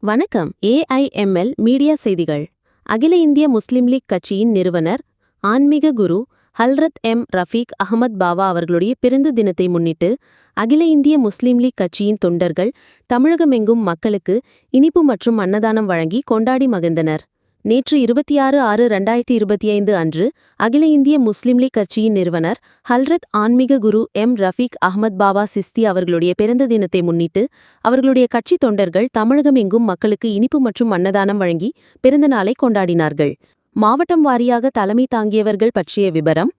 வணக்கம். AIML media செய்திகள். அகில இந்திய முஸ்லிம் லீக் கட்சியின் நிறுவனர் ஆன்மீக குரு ஹல்ரத் எம். ரஃபீக் அகமத் பாவா அவர்களுடைய பிறந்த தினத்தை முன்னிட்டு அகில இந்திய முஸ்லிம் லீக் கட்சியின் தொண்டர்கள் தமிழகமெங்கும் மக்களுக்கு இனிப்பு மற்றும் அன்னதானம் வழங்கி கொண்டாடி மகிழ்ந்தனர். நேற்று இருபத்தி ஆறு ஆறு ரெண்டாயிரத்தி இருபத்தி ஐந்து அன்று அகில இந்திய முஸ்லிம் லீக் கட்சியின் நிறுவனர் ஹல்ரத் ஆன்மீக குரு எம் ரஃபீக் அஹ்மத் பாபா சிஸ்தி அவர்களுடைய பிறந்த தினத்தை முன்னிட்டு அவர்களுடைய கட்சி தொண்டர்கள் தமிழகம் எங்கும் மக்களுக்கு இனிப்பு மற்றும் அன்னதானம் வழங்கி பிறந்த நாளை கொண்டாடினார்கள். மாவட்டம் வாரியாக தலைமை தாங்கியவர்கள் பற்றிய விபரம்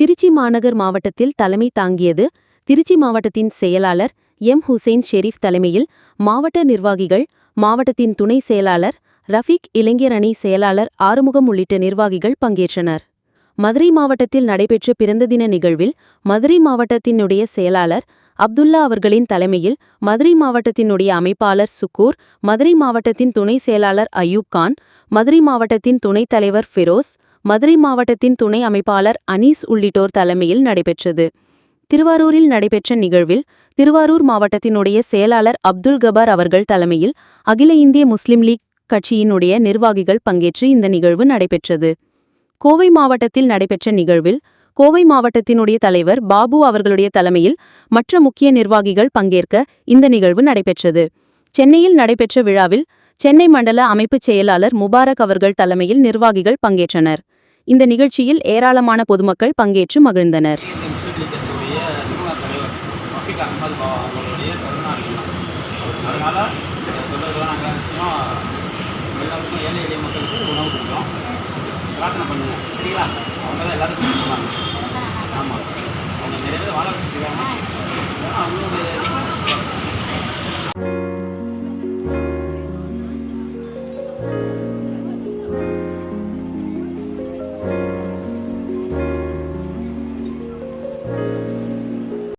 திருச்சி மாநகர் மாவட்டத்தில் தலைமை தாங்கியது திருச்சி மாவட்டத்தின் செயலாளர் எம் ஹுசைன் ஷெரீப் தலைமையில் மாவட்ட நிர்வாகிகள் மாவட்டத்தின் துணை செயலாளர் ரஃபீக் இளைஞர் அணி செயலாளர் ஆறுமுகம் உள்ளிட்ட நிர்வாகிகள் பங்கேற்றனர். மதுரை மாவட்டத்தில் நடைபெற்ற பிறந்த தின நிகழ்வில் மதுரை மாவட்டத்தினுடைய செயலாளர் அப்துல்லா அவர்களின் தலைமையில் மதுரை மாவட்டத்தினுடைய அமைப்பாளர் சுக்கூர் மதுரை மாவட்டத்தின் துணை செயலாளர் அயூப் கான் மதுரை மாவட்டத்தின் துணைத் தலைவர் ஃபெரோஸ் மதுரை மாவட்டத்தின் துணை அமைப்பாளர் அனீஸ் உள்ளிட்டோர் தலைமையில் நடைபெற்றது. திருவாரூரில் நடைபெற்ற நிகழ்வில் திருவாரூர் மாவட்டத்தினுடைய செயலாளர் அப்துல் கபார் அவர்கள் தலைமையில் அகில இந்திய முஸ்லிம் லீக் கட்சியினுடைய நிர்வாகிகள் பங்கேற்று இந்த நிகழ்வு நடைபெற்றது. கோவை மாவட்டத்தில் நடைபெற்ற நிகழ்வில் கோவை மாவட்டத்தினுடைய தலைவர் பாபு அவர்களுடைய தலைமையில் மற்ற முக்கிய நிர்வாகிகள் பங்கேற்க இந்த நிகழ்வு நடைபெற்றது. சென்னையில் நடைபெற்ற விழாவில் சென்னை மண்டல அமைப்புச் செயலாளர் முபாரக் அவர்கள் தலைமையில் நிர்வாகிகள் பங்கேற்றனர். இந்த நிகழ்ச்சியில் ஏராளமான பொதுமக்கள் பங்கேற்று மகிழ்ந்தனர். அதனால் ஏழை எளிய மக்களுக்கு உணவு கொடுக்குறோம். பிரார்த்தனை பண்ணுங்கள் சரிங்களா? அவங்க தான் எல்லாத்துக்கும் சொன்னாங்க. ஆமாம்